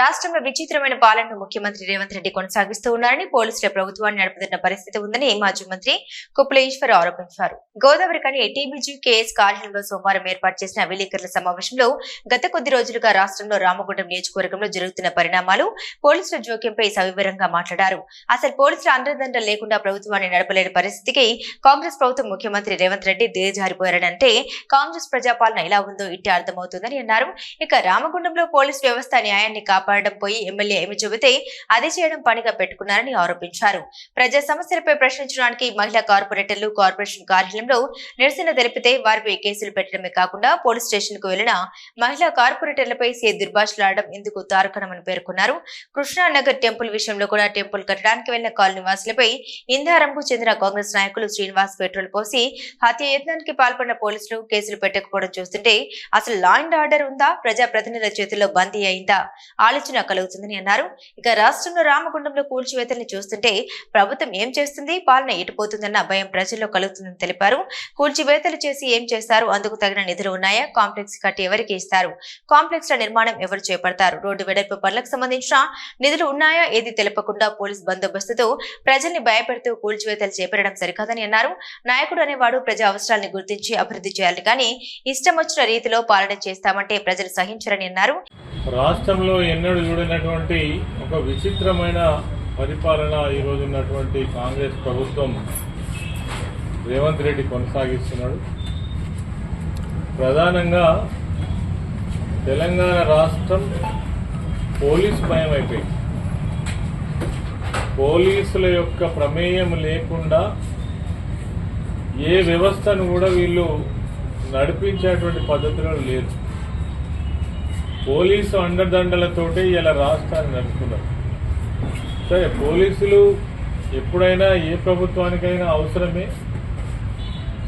రాష్ట్రంలో విచిత్రమైన పాలనను ముఖ్యమంత్రి రేవంత్ రెడ్డి కొనసాగిస్తూ ఉన్నారని పోలీసుల ప్రభుత్వాన్ని నడుపుతున్న పరిస్థితి ఉందని మాజీ మంత్రి కుప్పల ఈశ్వర్ ఆరోపించారు. గోదావరి కని టీబీజీ కేఎస్ కార్యాలయంలో సోమవారం ఏర్పాటు చేసిన విలేకరుల సమావేశంలో గత కొద్ది రోజులుగా రాష్ట్రంలో రామగుండం నియోజకవర్గంలో జరుగుతున్న పరిణామాలు పోలీసుల జోక్యంపై సవివరంగా మాట్లాడారు. అసలు పోలీసుల అండదండ లేకుండా ప్రభుత్వాన్ని నడపలేని పరిస్థితికి కాంగ్రెస్ ప్రభుత్వం ముఖ్యమంత్రి రేవంత్ రెడ్డి దిగజారిపోయారంటే కాంగ్రెస్ ప్రజాపాలన ఎలా ఉందో ఇట్టే అర్థమవుతుందని అన్నారు. ఇక రామగుండంలో పోలీస్ వ్యవస్థ న్యాయాన్ని కాపాడు పోయి ఎమ్మెల్యే ఏమి చెబితే అది చేయడం పనిగా పెట్టుకున్నారని ఆరోపించారు. ప్రజా సమస్యలపై ప్రశ్నించడానికి మహిళా కార్పొరేటర్లు కార్పొరేషన్ కార్యాలయంలో నిరసన తెలిపితే వారిపై కేసులు పెట్టడమే కాకుండా పోలీస్ స్టేషన్కు వెళ్ళిన మహిళా కార్పొరేటర్లపై సే దుర్భాషలాడడం ఇందుకు తారకణమని పేర్కొన్నారు. కృష్ణానగర్ టెంపుల్ విషయంలో కూడా టెంపుల్ కట్టడానికి వెళ్ళిన కాలనీ వాసులపై ఇందారంకు చెందిన కాంగ్రెస్ నాయకులు శ్రీనివాస్ పెట్రోల్ పోసి హత్య యత్నానికి పాల్పడిన పోలీసులు కేసులు పెట్టకపోవడం చూస్తుంటే అసలు లా అండ్ ఆర్డర్ ఉందా? ప్రజా ప్రతినిధుల చేతుల్లో బందీ అయిందా? ఆలోచన కలుగుతుందని అన్నారు. ఇక రాష్ట్రంలో రామగుండంలో కూల్చివేతల్ని చూస్తుంటే ప్రభుత్వం ఏం చేస్తుంది? పాలన ఎటుపోతుందన్న భయం ప్రజల్లో కలుగుతుందని తెలిపారు. కూల్చివేతలు చేసి ఏం చేస్తారు? అందుకు తగిన నిధులు ఉన్నాయా? కాంప్లెక్స్ కట్టి ఎవరికి ఇస్తారు? కాంప్లెక్స్ ల నిర్మాణం ఎవరు చేపడతారు? రోడ్డు వెడల్పు పనులకు సంబంధించిన నిధులు ఉన్నాయా? ఏది తెలపకుండా పోలీస్ బందోబస్తుతో ప్రజల్ని భయపెడుతూ కూల్చివేతలు చేపట్టడం సరికాదని అన్నారు. నాయకుడు అనేవాడు ప్రజా అవసరాలను గుర్తించి అభివృద్ధి చేయాలి కానీ ఇష్టం వచ్చిన రీతిలో పాలన చేస్తామంటే ప్రజలు సహించరని అన్నారు. రాష్ట్రంలో ఎన్నడూ చూడనటువంటి ఒక విచిత్రమైన పరిపాలన ఈరోజు ఉన్నటువంటి కాంగ్రెస్ ప్రభుత్వం రేవంత్ రెడ్డి కొనసాగిస్తున్నాడు. ప్రధానంగా తెలంగాణ రాష్ట్రం పోలీస్ భయం అయిపోయింది పోలీసుల యొక్క ప్రమేయం లేకుండా ఏ వ్యవస్థను కూడా వీళ్ళు నడిపించేటువంటి పద్ధతిలో లేదు పోలీసు అండదండలతోటే ఇలా రాష్ట్రాన్ని నడుపుతున్నారు. సరే పోలీసులు ఎప్పుడైనా ఏ ప్రభుత్వానికైనా అవసరమే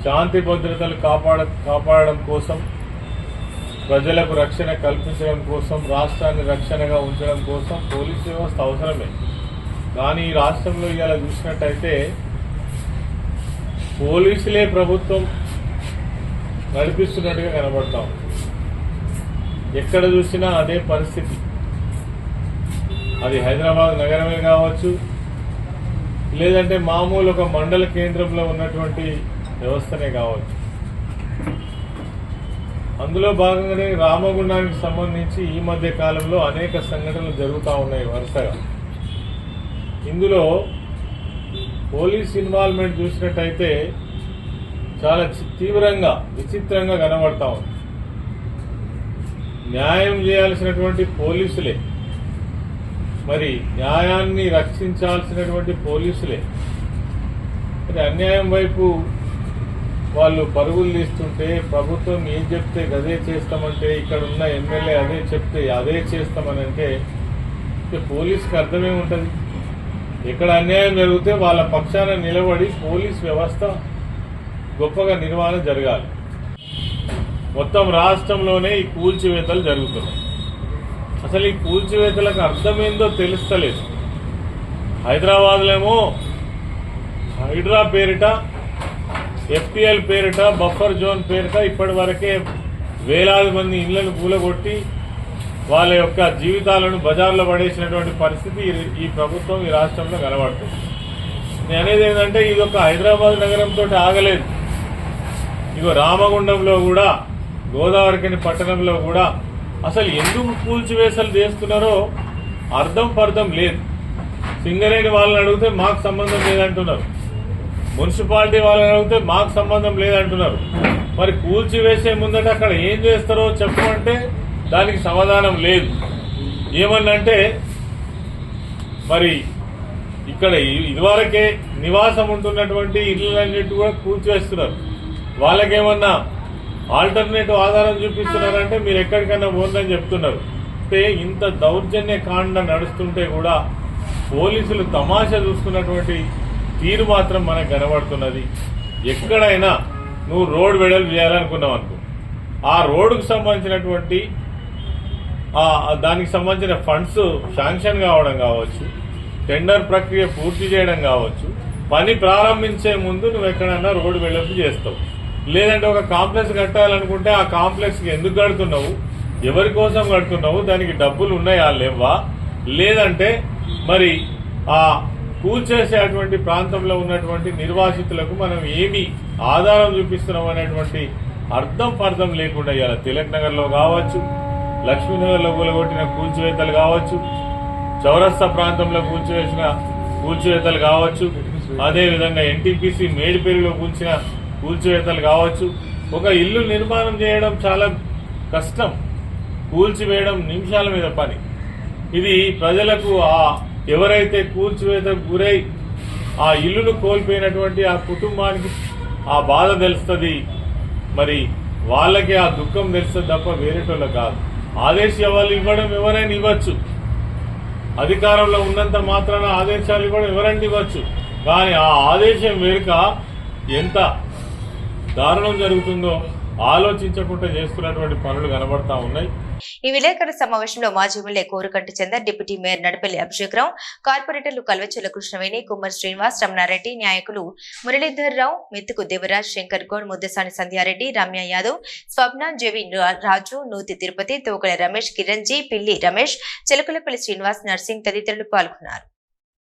శాంతి భద్రతలు కాపాడ కాపాడడం కోసం ప్రజలకు రక్షణ కల్పించడం కోసం రాష్ట్రాన్ని రక్షణగా ఉంచడం కోసం పోలీసు వ్యవస్థ అవసరమే. కానీ ఈ రాష్ట్రంలో ఇలా చూసినట్టయితే పోలీసులే ప్రభుత్వం నడిపిస్తున్నట్టుగా కనబడతాం. ఎక్కడ చూసినా అదే పరిస్థితి. అది హైదరాబాద్ నగరమే కావచ్చు లేదంటే మామూలు ఒక మండల కేంద్రంలో ఉన్నటువంటి వ్యవస్థనే కావచ్చు. అందులో భాగంగానే రామగుండానికి సంబంధించి ఈ మధ్య కాలంలో అనేక సంఘటనలు జరుగుతూ ఉన్నాయి వరుసగా. ఇందులో పోలీస్ ఇన్వాల్వ్మెంట్ చూసినట్టయితే చాలా తీవ్రంగా విచిత్రంగా కనబడతా ఉంది. న్యాయం చేయాల్సినటువంటి పోలీసులే. మరి న్యాయాన్ని రక్షించాల్సినటువంటి పోలీసులే. మరి అన్యాయం వైపు వాళ్ళు పరుగులు తీస్తుంటే ప్రభుత్వం ఏం చెప్తే అదే చేస్తామంటే ఇక్కడ ఉన్న ఎమ్మెల్యే అదే చెప్తే అదే చేస్తామని అంటే పోలీస్కి పోలీసుకి అర్థమే ఉంటుంది. ఎక్కడ అన్యాయం జరిగితే వాళ్ళ పక్షాన నిలబడి పోలీస్ వ్యవస్థ గొప్పగా నిర్వహణ జరగాలి. మొత్తం రాష్ట్రంలోనే ఈ కూల్చివేతలు జరుగుతున్నాయి. అసలు ఈ కూల్చివేతలకు అర్థమేందో తెలుస్తలేదు. హైదరాబాద్లేమో హైడ్రా పేరిట ఎఫ్టీఎల్ పేరిట బఫర్ జోన్ పేరిట ఇప్పటి వరకే వేలాది మంది ఇళ్ళను కూలగొట్టి వాళ్ళ యొక్క జీవితాలను బజార్లో పడేసినటువంటి పరిస్థితి ఈ- ఈ ప్రభుత్వం ఈ రాష్ట్రంలో కనబడుతుంది. నేను అనేది ఏంటంటే ఇది ఒక హైదరాబాద్ నగరంతో ఆగలేదు. ఇగో రామగుండంలో కూడా గోదావరికని పట్టణంలో కూడా అసలు ఎందుకు కూల్చివేసలు చేస్తున్నారో అర్థం పర్థం లేదు. సింగరేణి వాళ్ళని అడిగితే మాకు సంబంధం లేదంటున్నారు. మున్సిపాలిటీ వాళ్ళని అడిగితే మాకు సంబంధం లేదంటున్నారు. మరి కూల్చివేసే ముందట అక్కడ ఏం చేస్తారో చెప్పమంటే దానికి సమాధానం లేదు. ఏమన్నంటే మరి ఇక్కడ ఇదివరకే నివాసం ఉంటున్నటువంటి ఇళ్ళన్నిటి కూడా కూల్చివేస్తున్నారు. వాళ్ళకేమన్నా ఆల్టర్నేటివ్ ఆధారం చూపిస్తున్నారంటే మీరు ఎక్కడికైనా పోందని చెప్తున్నారు. అంటే ఇంత దౌర్జన్య కాండ నడుస్తుంటే కూడా పోలీసులు తమాషా చూస్తున్నటువంటి తీరు మాత్రం మనకు కనబడుతున్నది. ఎక్కడైనా నువ్వు రోడ్ వెడల్పు చేయాలనుకున్నావు అనుకో. ఆ రోడ్డుకు సంబంధించినటువంటి దానికి సంబంధించిన ఫండ్స్ శాంక్షన్ కావడం కావచ్చు టెండర్ ప్రక్రియ పూర్తి చేయడం కావచ్చు పని ప్రారంభించే ముందు నువ్వు ఎక్కడన్నా రోడ్డు వెడల్పు చేస్తావు. లేదంటే ఒక కాంప్లెక్స్ కట్టాలనుకుంటే ఆ కాంప్లెక్స్కి ఎందుకు కడుతున్నావు? ఎవరి కోసం కడుతున్నావు? దానికి డబ్బులు ఉన్నాయా? లేవా? లేదంటే మరి ఆ కూల్చేసేటువంటి ప్రాంతంలో ఉన్నటువంటి నిర్వాసితులకు మనం ఏమి ఆధారం చూపిస్తున్నాం అనేటువంటి అర్థం పర్థం లేకుండా ఇవాళ తిలక్ నగర్లో కావచ్చు లక్ష్మీనగర్లో కూలగొట్టిన కూల్చివేతలు కావచ్చు చౌరస్తా ప్రాంతంలో కూల్చివేసిన కూల్చివేతలు కావచ్చు అదే విధంగా ఎన్టీపీసీ మేడిపేరులో కూల్చిన కూల్చివేతలు కావచ్చు. ఒక ఇల్లు నిర్మాణం చేయడం చాలా కష్టం. కూల్చివేయడం నిమిషాల మీద పని. ఇది ప్రజలకు ఆ ఎవరైతే కూల్చివేతకు గురై ఆ ఇల్లును కోల్పోయినటువంటి ఆ కుటుంబానికి ఆ బాధ తెలుస్తుంది. మరి వాళ్ళకి ఆ దుఃఖం తెలుస్తుంది తప్ప వేరేటోళ్ళకి కాదు. ఆదేశాలు ఇవ్వడం ఎవరైనా ఇవ్వచ్చు. అధికారంలో ఉన్నంత మాత్రాన ఆదేశాలు ఇవ్వడం ఎవరైనా ఇవ్వచ్చు. కానీ ఆ ఆదేశం వెనుక ఎంత దారుణం జరుగుతుందో ఆలోచించకుండా చేస్తున్నటువంటి పనులు కనబడతా ఉన్నాయి. ఈ విలేకరుల సమావేశంలో మాజీ MLA Korukanti Chandar deputy mayor Nadapalli Abhishek Rao కార్పొరేటర్లు కల్వచెల్ల కృష్ణవేణి కుమ్మర్ శ్రీనివాస్ రమణారెడ్డి నాయకులు మురళీధర్ రావు మెత్తుకు దేవరాజ్ శంకర్ గౌడ్ ముద్దసాని సంధ్యారెడ్డి రమ్య యాదవ్ స్వప్న జవి రాజు నూతి తిరుపతి తోకల రమేష్ కిరణ్జీ పిల్లి రమేష్ చిలకలపల్లి శ్రీనివాస్ నర్సింగ్ తదితరులు పాల్గొన్నారు.